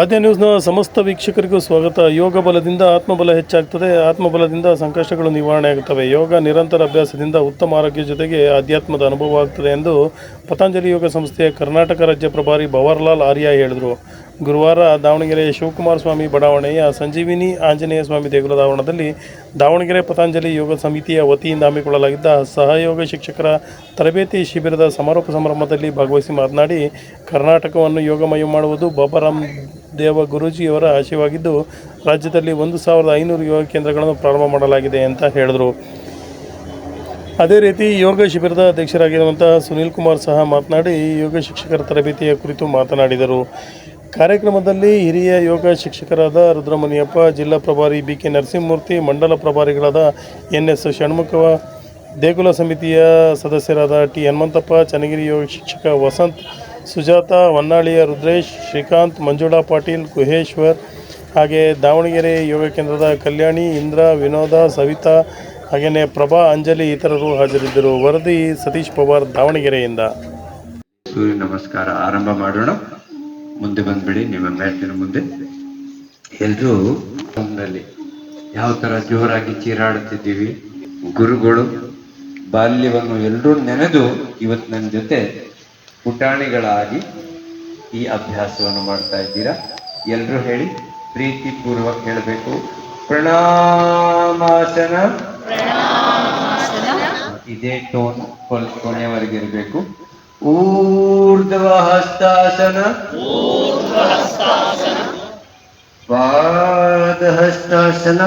ಆದ್ಯ ನ್ಯೂಸ್ನ ಸಮಸ್ತ ವೀಕ್ಷಕರಿಗೂ ಸ್ವಾಗತ. ಯೋಗ ಬಲದಿಂದ ಆತ್ಮಬಲ ಹೆಚ್ಚಾಗ್ತದೆ. ಆತ್ಮಬಲದಿಂದ ಸಂಕಷ್ಟಗಳು ನಿವಾರಣೆ ಆಗುತ್ತವೆ ಯೋಗ ನಿರಂತರ ಅಭ್ಯಾಸದಿಂದ ಉತ್ತಮ ಆರೋಗ್ಯ ಜೊತೆಗೆ ಆಧ್ಯಾತ್ಮದ ಅನುಭವ ಆಗ್ತದೆ ಎಂದು ಪತಂಜಲಿ ಯೋಗ ಸಂಸ್ಥೆಯ ಕರ್ನಾಟಕ ರಾಜ್ಯ ಪ್ರಭಾರಿ ಭವರ್ಲಾಲ್ ಆರ್ಯ ಹೇಳಿದರು. ಗುರುವಾರ ದಾವಣಗೆರೆ ಶಿವಕುಮಾರ ಸ್ವಾಮಿ ಬಡಾವಣೆಯ ಸಂಜೀವಿನಿ ಆಂಜನೇಯ ಸ್ವಾಮಿ ದೇಗುಲದ ಆವರಣದಲ್ಲಿ ದಾವಣಗೆರೆ ಪತಂಜಲಿ ಯೋಗ ಸಮಿತಿಯ ವತಿಯಿಂದ ಹಮ್ಮಿಕೊಳ್ಳಲಾಗಿದ್ದ ಸಹಯೋಗ ಶಿಕ್ಷಕರ ತರಬೇತಿ ಶಿಬಿರದ ಸಮಾರೋಪ ಸಮಾರಂಭದಲ್ಲಿ ಭಾಗವಹಿಸಿ ಮಾತನಾಡಿ, ಕರ್ನಾಟಕವನ್ನು ಯೋಗಮಯ ಮಾಡುವುದು ಬಾಬಾರಾಮ್ ದೇವ ಗುರೂಜಿಯವರ ಆಶಯವಾಗಿದ್ದು, ರಾಜ್ಯದಲ್ಲಿ ಒಂದು ಸಾವಿರದ ಐನೂರು ಯೋಗ ಕೇಂದ್ರಗಳನ್ನು ಪ್ರಾರಂಭ ಮಾಡಲಾಗಿದೆ ಅಂತ ಹೇಳಿದರು. ಅದೇ ರೀತಿ ಯೋಗ ಶಿಬಿರದ ಅಧ್ಯಕ್ಷರಾಗಿರುವಂತಹ ಸುನೀಲ್ ಕುಮಾರ್ ಸಹ ಮಾತನಾಡಿ, ಯೋಗ ಶಿಕ್ಷಕರ ತರಬೇತಿಯ ಕುರಿತು ಮಾತನಾಡಿದರು. ಕಾರ್ಯಕ್ರಮದಲ್ಲಿ ಹಿರಿಯ ಯೋಗ ಶಿಕ್ಷಕರಾದ ರುದ್ರಮುನಿಯಪ್ಪ, ಜಿಲ್ಲಾ ಪ್ರಭಾರಿ ಬಿ ಕೆ ನರಸಿಂಹಮೂರ್ತಿ, ಮಂಡಲ ಪ್ರಭಾರಿಗಳಾದ ಎನ್ ಎಸ್ ಷಣ್ಮುಖವ ದೇಗುಲ ಸಮಿತಿಯ ಸದಸ್ಯರಾದ ಟಿ ಹನುಮಂತಪ್ಪ, ಚನ್ನಗಿರಿ ಯೋಗ ಶಿಕ್ಷಕ ವಸಂತ್, ಸುಜಾತ, ಹೊನ್ನಾಳಿಯ ರುದ್ರೇಶ್, ಶ್ರೀಕಾಂತ್, ಮಂಜುಳಾ ಪಾಟೀಲ್, ಗುಹೇಶ್ವರ್ ಹಾಗೆ ದಾವಣಗೆರೆ ಯೋಗ ಕೇಂದ್ರದ ಕಲ್ಯಾಣಿ, ಇಂದ್ರ, ವಿನೋದ, ಸವಿತಾ ಹಾಗೆಯೇ ಪ್ರಭಾ, ಅಂಜಲಿ ಇತರರು ಹಾಜರಿದ್ದರು. ವರದಿ ಸತೀಶ್ ಪವಾರ್, ದಾವಣಗೆರೆಯಿಂದ. ಸೂರ್ಯ ನಮಸ್ಕಾರ. ಆರಂಭ ಮಾಡೋಣ. ಮುಂದೆ ಬಂದ್ಬಿಡಿ ನಿಮ್ಮ ಮ್ಯಾಟಿನ ಮುಂದೆ. ಎಲ್ರೂ ನಲ್ಲಿ ಯಾವ ತರ ಜೋರಾಗಿ ಚೀರಾಡುತ್ತಿದ್ದೀವಿ. ಗುರುಗಳು ಬಾಲ್ಯವನ್ನು ಎಲ್ಲರೂ ನೆನೆದು ಇವತ್ತು ನನ್ನ ಜೊತೆ ಪುಟಾಣಿಗಳಾಗಿ ಈ ಅಭ್ಯಾಸವನ್ನು ಮಾಡ್ತಾ ಇದ್ದೀರಾ? ಎಲ್ಲರೂ ಹೇಳಿ ಪ್ರೀತಿ ಪೂರ್ವಕ ಹೇಳಬೇಕು. ಪ್ರಣಾಮಾಸನ. ಇದೇ ಟೋನ್ ಕೊನೆಯವರೆಗೆ ಇರಬೇಕು. ಊರ್ಧ್ವ ಹಸ್ತಾಸನ पादहस्तासन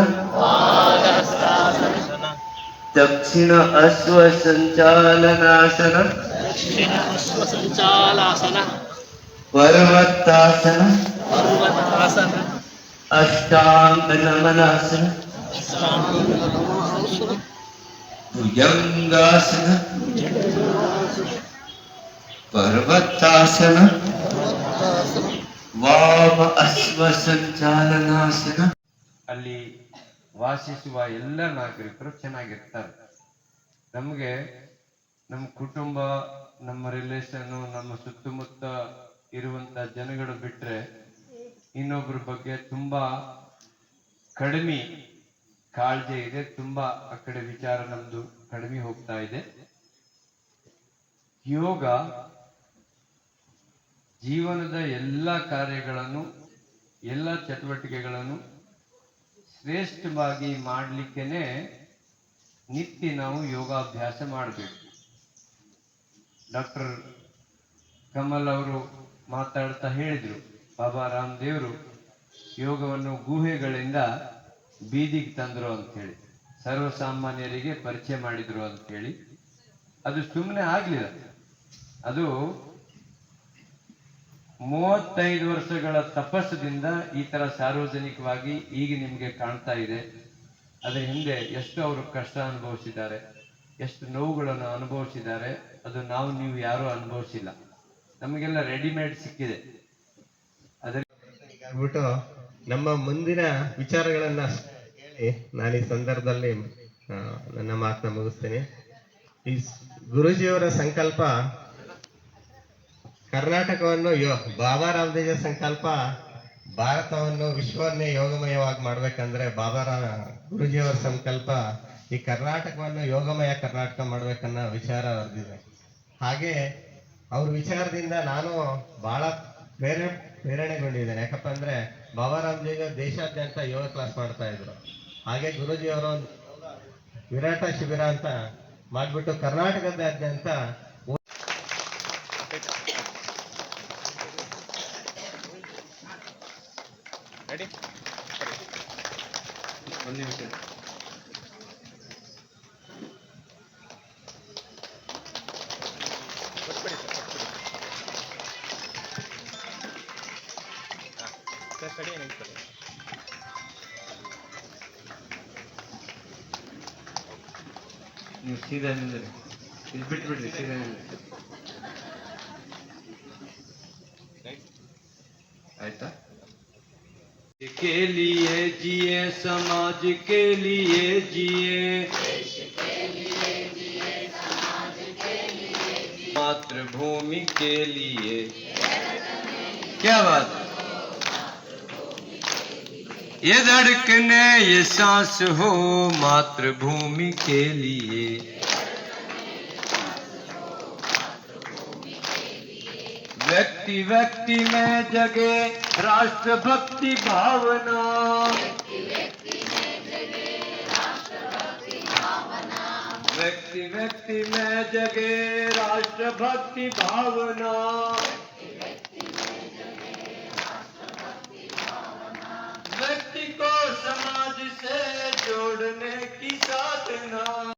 दक्षिण अश्व संचालनासन संचालासन पर्वतासन पर्वतासन अष्टांग नमनासन भुजंगासन पर्वतासन ವಾಮ ಅಶ್ವ ಸಂಚಾಲನಾಸನ ಅಲ್ಲಿ ವಾಸಿಸುವ ಎಲ್ಲ ನಾಗರಿಕರು ಚೆನ್ನಾಗಿರ್ತಾರೆ. ನಮಗೆ ನಮ್ಮ ಕುಟುಂಬ, ನಮ್ಮ ರಿಲೇಷನ್ ನಮ್ಮ ಸುತ್ತಮುತ್ತ ಇರುವಂತ ಜನಗಳು ಬಿಟ್ರೆ ಇನ್ನೊಬ್ಬರ ಬಗ್ಗೆ ತುಂಬಾ ಕಡಿಮೆ ಕಾಳಜಿ ಇದೆ, ತುಂಬಾ ಆ ಕಡೆ ವಿಚಾರ ನಮ್ದು ಕಡಿಮೆ ಹೋಗ್ತಾ ಇದೆ. ಯೋಗ ಜೀವನದ ಎಲ್ಲ ಕಾರ್ಯಗಳನ್ನು, ಎಲ್ಲ ಚಟುವಟಿಕೆಗಳನ್ನು ಶ್ರೇಷ್ಠವಾಗಿ ಮಾಡಲಿಕ್ಕೇನೆ ನಿತ್ಯ ನಾವು ಯೋಗಾಭ್ಯಾಸ ಮಾಡಬೇಕು. ಡಾಕ್ಟರ್ ಕಮಲ್ ಅವರು ಮಾತಾಡ್ತಾ ಹೇಳಿದರು, ಬಾಬಾ ರಾಮದೇವರು ಯೋಗವನ್ನು ಗುಹೆಗಳಿಂದ ಬೀದಿಗೆ ತಂದರು ಅಂತ ಹೇಳಿ ಸರ್ವಸಾಮಾನ್ಯರಿಗೆ ಪರಿಚಯ ಮಾಡಿದರು ಅಂತ ಹೇಳಿ ಅದು ಸುಮ್ಮನೆ ಆಗಲಿಲ್ಲ. ಅದು ಮೂವತ್ತೈದು ವರ್ಷಗಳ ತಪಸ್ಸದಿಂದ ಈ ತರ ಸಾರ್ವಜನಿಕವಾಗಿ ಈಗ ನಿಮಗೆ ಕಾಣ್ತಾ ಇದೆ. ಅದರ ಹಿಂದೆ ಎಷ್ಟು ಅವರು ಕಷ್ಟ ಅನುಭವಿಸಿದ್ದಾರೆ, ಎಷ್ಟು ನೋವುಗಳನ್ನು ಅನುಭವಿಸಿದ್ದಾರೆ, ಅದು ನಾವು, ನೀವು ಯಾರು ಅನುಭವಿಸಿಲ್ಲ. ನಮಗೆಲ್ಲ ರೆಡಿಮೇಡ್ ಸಿಕ್ಕಿದೆ. ಅದರ ಆಗ್ಬಿಟ್ಟು ನಮ್ಮ ಮುಂದಿನ ವಿಚಾರಗಳನ್ನ ಹೇಳಿ ನಾನು ಈ ಸಂದರ್ಭದಲ್ಲಿ ನನ್ನ ಮಾತನ್ನ ಮುಗಿಸ್ತೇನೆ. ಈ ಗುರೂಜಿಯವರ ಸಂಕಲ್ಪ ಕರ್ನಾಟಕವನ್ನು ಯೋ, ಬಾಬಾ ರಾಮದೇವ ಸಂಕಲ್ಪ ಭಾರತವನ್ನು ವಿಶ್ವವನ್ನೇ ಯೋಗಮಯವಾಗಿ ಮಾಡ್ಬೇಕಂದ್ರೆ ಬಾಬಾ ರಾ, ಗುರುಜಿಯವರ ಸಂಕಲ್ಪ ಈ ಕರ್ನಾಟಕವನ್ನು ಯೋಗಮಯ ಕರ್ನಾಟಕ ಮಾಡ್ಬೇಕನ್ನೋ ವಿಚಾರ ಅವ್ರದ್ದಿದೆ ಹಾಗೆ ಅವ್ರ ವಿಚಾರದಿಂದ ನಾನು ಬಹಳ ಪ್ರೇರೆ ಪ್ರೇರಣೆಗೊಂಡಿದ್ದೇನೆ. ಯಾಕಪ್ಪ ಅಂದ್ರೆ ಬಾಬಾ ರಾಮದೇವ ದೇಶಾದ್ಯಂತ ಯೋಗ ಕ್ಲಾಸ್ ಮಾಡ್ತಾ ಇದ್ರು. ಹಾಗೆ ಗುರೂಜಿ ಅವರು ಒಂದು ವಿರಾಟ ಶಿಬಿರ ಅಂತ ಮಾಡ್ಬಿಟ್ಟು ಕರ್ನಾಟಕದಾದ್ಯಂತ ಒಂದು ನಿಮಿಷ. ನೀವು ಸೀದಾ ನಿಂದ್ರಿ. ಇದು ಬಿಟ್ಬಿಡ್ರಿ ಸೀದಾ ನಿಂದ್ರಿ. ಆಯ್ತಾ? के लिए जिए, समाज के लिए जिए। मातृभूमि के लिए। क्या बात? ये धड़कने, ये सांस हो मातृभूमि के लिए। व्यक्ति व्यक्ति में जगे राष्ट्र भक्ति भावना। व्यक्ति व्यक्ति में जगे राष्ट्र भक्ति भावना। व्यक्ति को समाज से जोड़ने की साधना।